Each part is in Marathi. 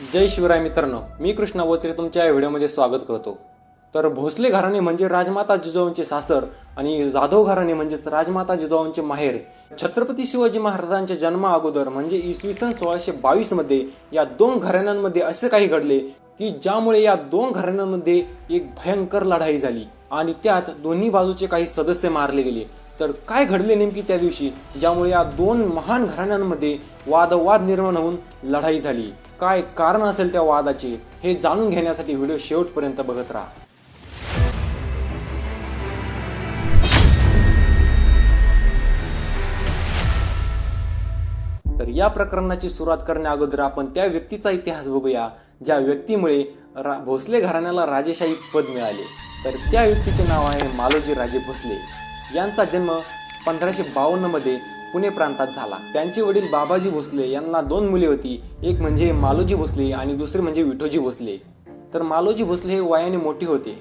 जय शिवराय मित्रांनो मी कृष्णा वचरे तुमच्या या व्हिडिओमध्ये स्वागत करतो. तर भोसले घराणे म्हणजे राजमाता जिजाऊंचे सासर आणि जाधव घराणे म्हणजेच राजमाता जिजाऊंचे माहेर. छत्रपती शिवाजी महाराजांच्या जन्मा अगोदर म्हणजे इसवी सन सोळाशे बावीसमध्ये या दोन घराण्यांमध्ये असे काही घडले की ज्यामुळे या दोन घराण्यांमध्ये एक भयंकर लढाई झाली आणि त्यात दोन्ही बाजूचे काही सदस्य मारले गेले. तर काय घडले नेमकी त्या दिवशी ज्यामुळे या दोन महान घराण्यांमध्ये वादवाद निर्माण होऊन लढाई झाली? काय कारण असेल त्या वादाचे हे जाणून घेण्यासाठी व्हिडिओ शेवटपर्यंत बघत राहा. तर या प्रकरणाची सुरुवात करण्या अगोदर आपण त्या व्यक्तीचा इतिहास बघूया ज्या व्यक्तीमुळे रा- भोसले घराण्याला राजेशाही पद मिळाले. तर त्या व्यक्तीचे नाव आहे मालोजी राजे भोसले. यांचा जन्म पंधराशे बावन्नमध्ये पुणे प्रांतात झाला. त्यांचे वडील बाबाजी भोसले यांना दोन मुले होती. एक म्हणजे मालोजी भोसले आणि दुसरे म्हणजे विठोजी भोसले. तर मालोजी भोसले हे वयाने मोठे होते.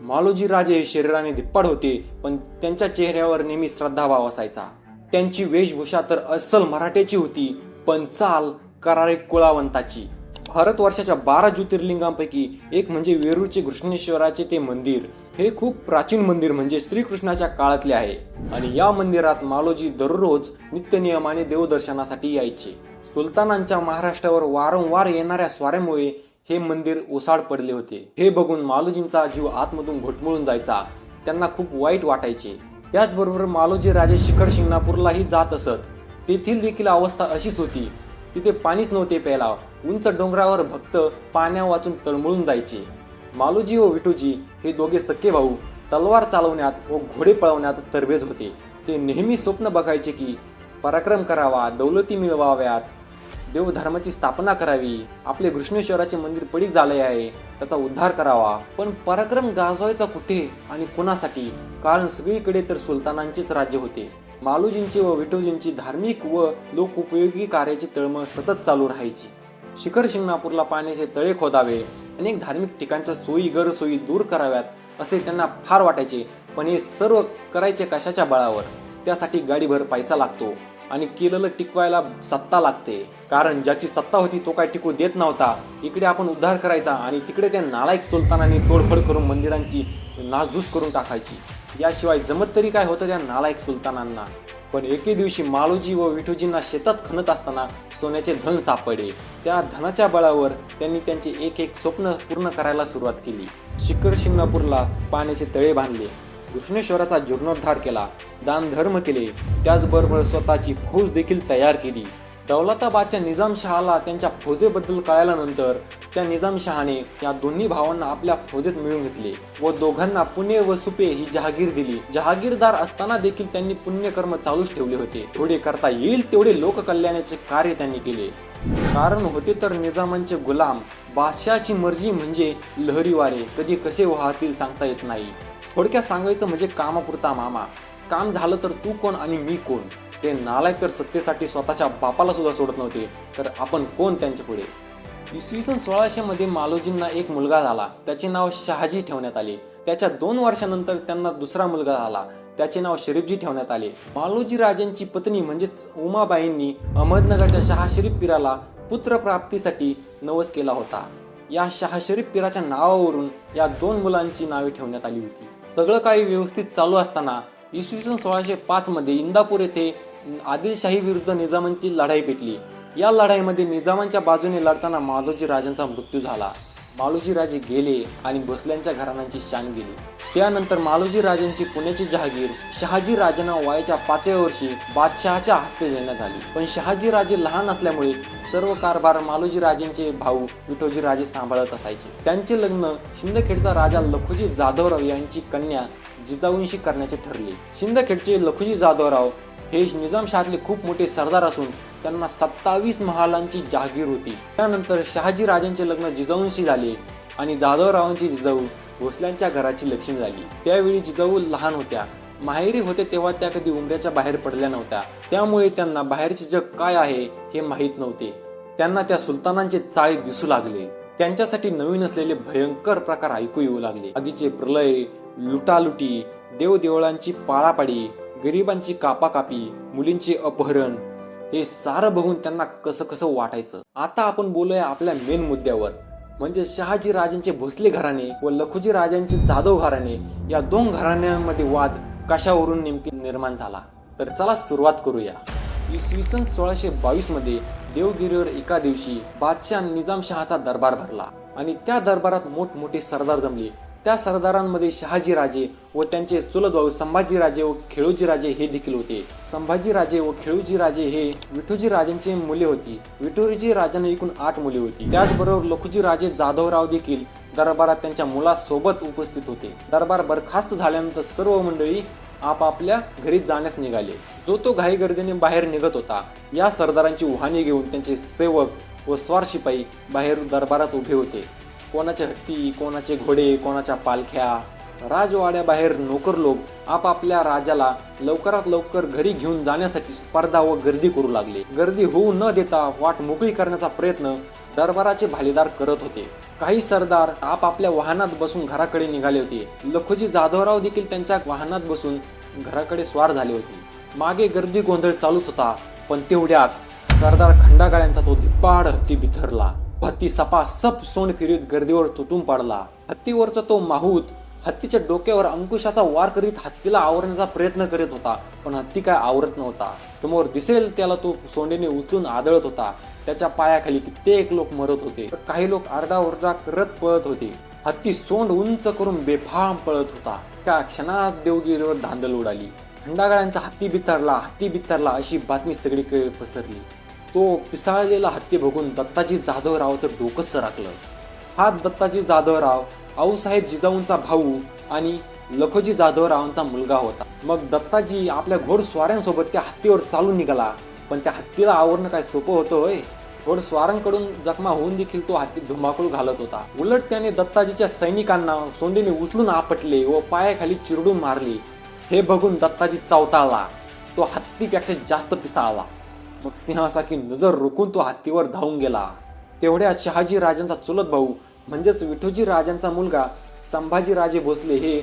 मालोजी राजे हे शरीराने धिप्पाड होते पण त्यांच्या चेहऱ्यावर नेहमी श्रद्धाभाव असायचा. त्यांची वेशभूषा तर अस्सल मराठ्याची होती पण चाल करारे कुळावंताची. भारतवर्षाच्या बारा ज्योतिर्लिंगांपैकी एक म्हणजे वेरूळचे कृष्णेश्वराचे ते मंदिर. हे खूप प्राचीन मंदिर म्हणजे श्रीकृष्णाच्या काळातले आहे. आणि या मंदिरात मालोजी दररोज नित्यनियमाने देवदर्शनासाठी यायचे. सुलतानांच्या महाराष्ट्रावर वारंवार येणाऱ्या स्वाऱ्यामुळे हे मंदिर ओसाड पडले होते. हे बघून मालोजींचा जीव आतमधून घोटमळून जायचा. त्यांना खूप वाईट वाटायचे. त्याचबरोबर मालोजी राजे शिखर शिंगणापूरलाही जात असत. तेथील देखील अवस्था अशीच होती. तिथे पाणीच नव्हते प्यायला. उंच डोंगरावर भक्त पाण्या वाचून तळमळून जायचे. मालूजी व विठूजी हे दोघे सख्खे भाऊ तलवार चालवण्यात व घोडे पळवण्यात तरबेज होते. ते नेहमी स्वप्न बघायचे की पराक्रम करावा दौलती मिळवाव्यात. देवधर्माची स्थापना करावी. आपले कृष्णेश्वराचे मंदिर पडीक झाले आहे त्याचा उद्धार करावा. पण पराक्रम गाजवायचा कुठे आणि कुणासाठी? कारण सगळीकडे तर सुलतानांचेच राज्य होते. मालूजींची व विठोजींची धार्मिक व लोकोपयोगी कार्याची तळमळ सतत चालू राहायची. शिखर शिंगणापूरला पाण्याचे तळे खोदावे अनेक धार्मिक ठिकाणच्या सोयी गैरसोयी दूर कराव्यात असे त्यांना फार वाटायचे. पण हे सर्व करायचे कशाच्या बळावर? त्यासाठी गाडीभर पैसा लागतो आणि केलेलं टिकवायला सत्ता लागते. कारण ज्याची सत्ता होती तो काय टिकू देत नव्हता. इकडे आपण उद्धार करायचा आणि तिकडे त्या नालायक सुलतानाने तोडफोड करून मंदिरांची नासधूस करून टाकायची. याशिवाय जमत तरी काय होतं त्या नालायक सुलतानांना? पण एके दिवशी मालोजी व विठोजींना शेतात खणत असताना सोन्याचे धन सापडले. त्या धनाच्या बळावर त्यांनी त्यांचे एक एक स्वप्न पूर्ण करायला सुरुवात केली. शिखर शिंगणापूरला पाण्याचे तळे बांधले. कृष्णेश्वराचा जीर्णोद्धार केला. दान धर्म केले. त्याचबरोबर स्वतःची फौज देखील तयार केली. दौलताबादच्या निजामशहाला त्यांच्या फौजेबद्दल कळाल्यानंतर त्या निजामशहाने या दोन्ही भावांना आपल्या फौजेत मिळून घेतले व दोघांना पुणे व सुपे ही जहागीर दिली. जहागीरदार असताना देखील त्यांनी पुण्यकर्म चालूच ठेवले होते. थोडे करता येईल तेवढे लोककल्याणाचे कार्य त्यांनी केले. कारण होते तर निजामांचे गुलाम बादशाची मर्जी म्हणजे लहरी वारे कधी कसे वाहतील सांगता येत नाही. थोडक्यात सांगायचं म्हणजे कामापुरता मामा. काम झालं तर तू कोण आणि मी कोण? ते नालायक तर सत्तेसाठी स्वतःच्या बापाला सुद्धा सोडत नव्हते. तर आपण कोण त्यांच्या पुढे? इसवी सन सोळाशे मध्ये मालोजींना एक मुलगा झाला. त्याचे नाव शहाजी ठेवण्यात आले. त्याच्या दोन वर्षानंतर त्यांना दुसरा मुलगा झाला. त्याचे नाव शरीफजी ठेवण्यात आले. मालोजी राजांची पत्नी म्हणजेच उमाबाईंनी अहमदनगरच्या शहा शरीफ पिराला पुत्र प्राप्तीसाठी नवस केला होता. या शहा शरीफ पिराच्या नावावरून या दोन मुलांची नावे ठेवण्यात आली होती. सगळं काही व्यवस्थित चालू असताना इसवी सन सोळाशे पाच मध्ये इंदापूर येथे आदिलशाही विरुद्ध निजामांची लढाई पेटली. या लढाईमध्ये निजामांच्या बाजूने लढताना मालोजी राजांचा मृत्यू झाला. मालोजी राजे गेले आणि भोसल्यांच्या घराण्यांची शान गेली. त्यानंतर मालोजी राजांची पुण्याची जहागीर शहाजी राजांना वयाच्या पाचव्या वर्षी बादशहाच्या हस्ते देण्यात आली. पण शहाजी राजे लहान असल्यामुळे सर्व कारभार मालोजी राजेंचे भाऊ विठोजी राजे सांभाळत असायचे. त्यांचे लग्न शिंदखेडचा राजा लखोजी जाधवराव यांची कन्या जिजाऊंशी करण्याचे ठरले. शिंदखेडचे लखुजी जाधवराव हे निजामशहातले खूप मोठे सरदार असून त्यांना सत्तावीस महालांची जहागीर होती. त्यानंतर शहाजी राजांचे लग्न जिजाऊंशी झाले आणि जाधवरावांची जिजाऊ भोसल्यांच्या घराची लक्ष्मी झाली. त्यावेळी जिजाऊ लहान होत्या. माहेरी होते तेव्हा त्या कधी उमऱ्याच्या बाहेर पडल्या नव्हत्या. त्यामुळे त्यांना बाहेरचे जग काय आहे हे माहीत नव्हते. त्यांना त्या सुलतानांचे चाळे दिसू लागले. त्यांच्यासाठी नवीन असलेले भयंकर प्रकार ऐकू येऊ लागले. आगीचे प्रलय लुटालुटी देवदेवळांची पाळापाडी गरिबांची कापाकापी मुलींचे अपहरण हे सारं बघून त्यांना कसं कसं वाटायचं. आता आपण बोलूया आपल्या मेन मुद्द्यावर. म्हणजे शहाजी राजांचे भोसले घराणे व लखुजी राजांचे जाधव घराणे या दोन घराण्यांमध्ये वाद कशावरून नेमकी निर्माण झाला? तर चला सुरुवात करूया. इसवी सन सोळाशे बावीसमध्ये देवगिरीवर एका दिवशी बादशाह निजामशहाचा दरबार भरला आणि त्या दरबारात मोठमोठे सरदार जमले. त्या सरदारांमध्ये शहाजी राजे व त्यांचे चुलत भाऊ संभाजी राजे व खेळूजी राजे हे देखील होते. संभाजी राजे व खेळूजी राजे हे विठूजी राजांचे मुले होती. विठुरीजी राजांना एकूण आठ मुले होती. त्याचबरोबर लखुजी राजे जाधवराव देखील दरबारात त्यांच्या मुलासोबत उपस्थित होते. दरबार बरखास्त झाल्यानंतर सर्व मंडळी आपापल्या घरी जाण्यास निघाले. जो तो घाईगर्दीने बाहेर निघत होता या सरदारांची उहाणी घेऊन त्यांचे सेवक व स्वार शिपाई बाहेर दरबारात उभे होते. कोणाचे हत्ती कोणाचे घोडे कोणाच्या पालख्या राजवाड्याबाहेर नोकर लोक आपापल्या राजाला लवकरात लवकर घरी घेऊन जाण्यासाठी स्पर्धा व गर्दी करू लागले. गर्दी होऊ न देता वाट मोकळी करण्याचा प्रयत्न दरबाराचे भालीदार करत होते. काही सरदार आपापल्या वाहनात बसून घराकडे निघाले होते. लखोजी जाधवराव देखील त्यांच्या वाहनात बसून घराकडे स्वार झाले होते. मागे गर्दी गोंधळ चालूच होता पण तेवढ्यात सरदार खंडागाळ्यांचा तो दिप्पाड हत्ती बिथरला. हत्ती सपा सप सोंड फिरीत गर्दीवर तुटून पडला. हत्तीवरचा तो माहूत हत्तीच्या डोक्यावर अंकुशाचा वार करीत हत्तीला आवरण्याचा प्रयत्न करीत होता पण हत्ती काय आवरत नव्हता. समोर दिसेल त्याला तो सोंडेने उचलून आदळत होता. त्याच्या पायाखाली कित्येक लोक मरत होते तर काही लोक आरडाओरडा करत पळत होते. हत्ती सोंड उंच करून बेफाम पळत होता. त्या क्षणात देवगिरीवर धांदल उडाली. खंडागाळ्यांचा हत्ती बिथरला हत्ती बिथरला अशी बातमी सगळीकडे पसरली. तो पिसाळलेला हत्ती बघून दत्ताजी जाधवरावचं डोकं सरकलं. हा दत्ताजी जाधवराव आऊसाहेब जिजाऊंचा भाऊ आणि लखोजी जाधवरावांचा मुलगा होता. मग दत्ताजी आपल्या घोडस्वाऱ्यांसोबत त्या हत्तीवर चालून निघाला. पण त्या हत्तीला आवरणं काय सोपं होतं होय? घोडस्वारांकडून जखमा होऊन देखील तो हत्ती धुमाकूळ घालत होता. उलट त्याने दत्ताजीच्या सैनिकांना सोंडीने उचलून आपटले व पायाखाली चिरडून मारले. हे बघून दत्ताजी चावताळला. तो हत्तीपेक्षा जास्त पिसाळला. मग सिंहासारखी नजर रोखून तो हत्तीवर धावून गेला. तेवढ्यात शहाजी राजांचा चुलत भाऊ म्हणजेच विठोजी राजांचा मुलगा संभाजी राजे भोसले हे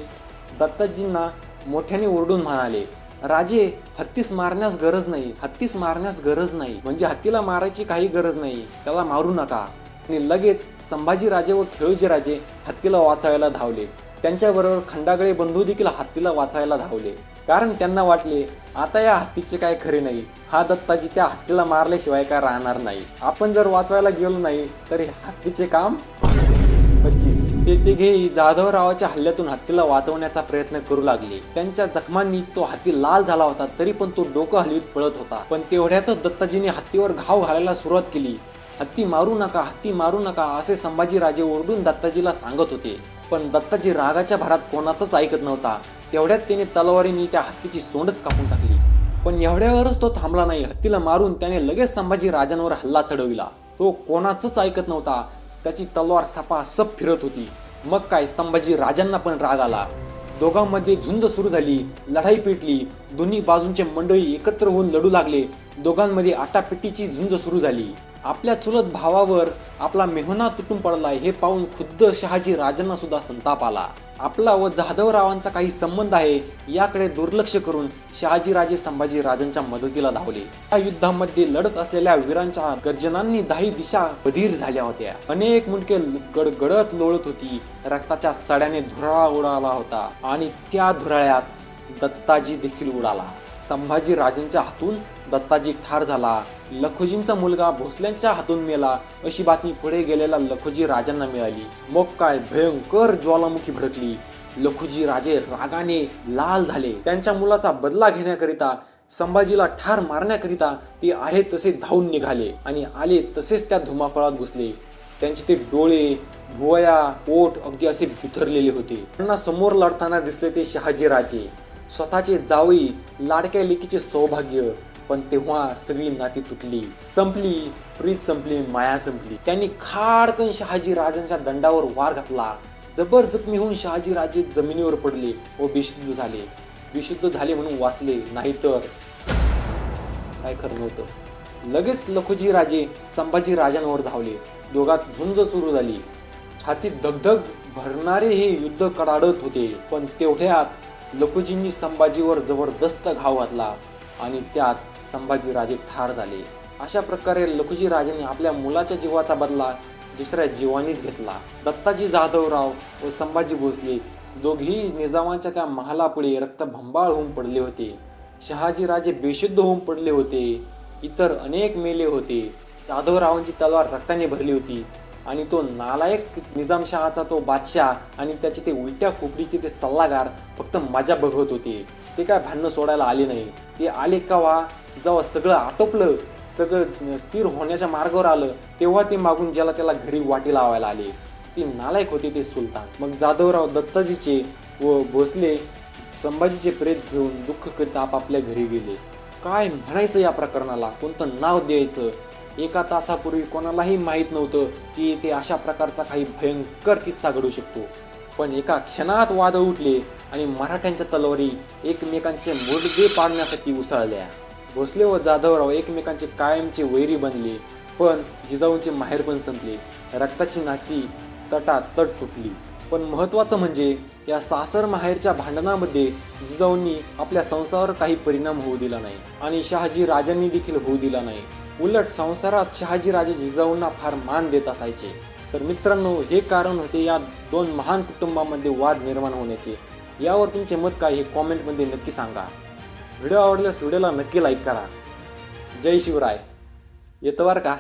दत्ताजींना मोठ्याने ओरडून म्हणाले राजे हत्तीस मारण्यास गरज नाही हत्तीस मारण्यास गरज नाही. म्हणजे हत्तीला मारायची काही गरज नाही त्याला मारू नका. आणि लगेच संभाजी राजे व खेळूजी राजे हत्तीला वाचायला धावले. त्यांच्याबरोबर खंडागळे बंधू देखील हत्तीला वाचायला धावले. कारण त्यांना वाटले आता या हत्तीचे काय खरे नाही. हा दत्ताजी त्या हत्तीला मारल्याशिवाय काय राहणार नाही. आपण जर वाचवायला गेलो नाही तर हत्तीचे काम पच्चीस. ते तिघेही जाधवरावाच्या हल्ल्यातून हत्तीला वाचवण्याचा प्रयत्न करू लागले. त्यांच्या जखमांनी तो हत्ती लाल झाला होता तरी पण तो डोकं हलवीत पळत होता. पण तेवढ्यातच दत्ताजीने हत्तीवर घाव घालायला सुरुवात केली. हत्ती मारू नका हत्ती मारू नका असे संभाजीराजे ओरडून दत्ताजीला सांगत होते. पण दत्ताजी रागाच्या भरात कोणाचंच ऐकत नव्हता. तेवढ्यात त्याने तलवारीने त्या हत्तीची सोंडच कापून टाकली. पण एवढ्यावरच तो थांबला नाही. हत्तीला मारून त्याने लगेच संभाजी राजांवर हल्ला चढविला. तो कोणाचंच ऐकत नव्हता. त्याची तलवार सपा सप फिरत होती. मग काय संभाजी राजांना पण राग आला. दोघांमध्ये झुंज सुरू झाली लढाई पेटली दोन्ही बाजूंचे मंडळी एकत्र होऊन लढू लागले. दोघांमध्ये आटापिटीची झुंज सुरू झाली. आपल्या चुलत भावावर आपला मेहुना तुटून पडलाय हे पाहून खुद्द शहाजी राजांना सुद्धा संताप आला. आपला व जाधवरावांचा काही संबंध आहे याकडे दुर्लक्ष करून शहाजीराजे संभाजी राजांच्या मदतीला धावले. या युद्धामध्ये लढत असलेल्या वीरांच्या गर्जनांनी दाही दिशा बधीर झाल्या होत्या. अनेक मुंडके गडगडत लोळत होती. रक्ताच्या सड्याने धुराळा उडाला होता आणि त्या धुराळ्यात दत्ताजी देखील उडाला. संभाजी राजांच्या हातून दत्ताजी ठार झाला. लखोजींचा मुलगा भोसल्यांच्या हातून मेला अशी बातमी पुढे गेलेला लखोजी राजांना मिळाली. मग काय भयंकर ज्वालामुखी भडकली. लखोजी राजे रागाने लाल झाले. त्यांच्या मुलाचा बदला घेण्याकरिता संभाजीला ठार मारण्याकरिता ते आहे तसे धावून निघाले आणि आले तसेच त्या धुमाफळात घुसले. त्यांचे ते डोळे भुवया पोट अगदी असे बिथरलेले होते. त्यांना समोर लढताना दिसले ते शहाजी राजे. स्वतःचे जावई लाडक्या लेकीचे सौभाग्य. पण तेव्हा सगळी नाती तुटली. संपली प्रीत संपली माया संपली. त्यांनी खाडकन शहाजी राजांच्या दंडावर वार घातला. जबर जखमी होऊन शहाजी राजे जमिनीवर पडले व बेशुद्ध झाले. विशुद्ध झाले म्हणून वाचले नाहीतर काय खरं नव्हतं. लगेच लखोजी राजे संभाजी राजांवर धावले. दोघात झुंज सुरू झाली. छातीत धगधग भरणारे हे युद्ध कडाडत होते. पण तेवढ्यात लखोजींनी संभाजीवर जबरदस्त घाव घातला आणि त्यात संभाजीराजे ठार झाले. अशा प्रकारे लखुजीराजेने आपल्या मुलाच्या जीवाचा बदला दुसऱ्या जीवानीच घेतला. दत्ताजी जाधवराव व संभाजी भोसले दोघेही निजामाच्या त्या महालापुढे रक्तभंबाळ होऊन पडले होते. शहाजीराजे बेशुद्ध होऊन पडले होते. इतर अनेक मेले होते. जाधवरावांची तलवार रक्ताने भरली होती. आणि तो नालायक निजामशहाचा तो बादशाह आणि त्याचे ते उलट्या खोपडीचे ते सल्लागार फक्त मजा बघत होते. ते काय भांडणं सोडायला आले नाही. ते आले कवा जेव्हा सगळं आटोपलं सगळं स्थिर होण्याच्या मार्गावर आलं तेव्हा ते मागून ज्याला त्याला घरी वाटी लावायला आले. ती नालायक होते ते सुलतान. मग जाधवराव दत्ताजीचे व भोसले संभाजीचे प्रेत घेऊन दुःख करीत आपापल्या घरी गेले. काय म्हणायचं या प्रकरणाला? कोणतं नाव द्यायचं? एका तासापूर्वी कोणालाही माहीत नव्हतं की ते अशा प्रकारचा काही भयंकर किस्सा घडू शकतो. पण एका क्षणात वादळ उठले आणि मराठ्यांच्या तलवारी एकमेकांचे मुडगे पाडण्यासाठी उसळल्या. भोसले व जाधवराव एकमेकांचे कायमचे वैरी बनले पण जिजाऊंचे माहेर पण संपले. रक्ताची नाती तटात तट तुटली पण महत्वाचं म्हणजे या सासर माहेरच्या भांडणामध्ये जिजाऊंनी आपल्या संसारावर काही परिणाम होऊ दिला नाही आणि शहाजी राजांनी देखील होऊ दिला नाही. उलट संसारात शहाजीराजे जिजाऊंना फार मान देत असायचे. तर मित्रांनो हे कारण होते या दोन महान कुटुंबामध्ये वाद निर्माण होण्याचे. यावर तुमचे मत काय हे कॉमेंटमध्ये नक्की सांगा. व्हिडिओ आवडल्यास व्हिडिओला नक्की लाईक करा. जय शिवराय. येतं बरं का?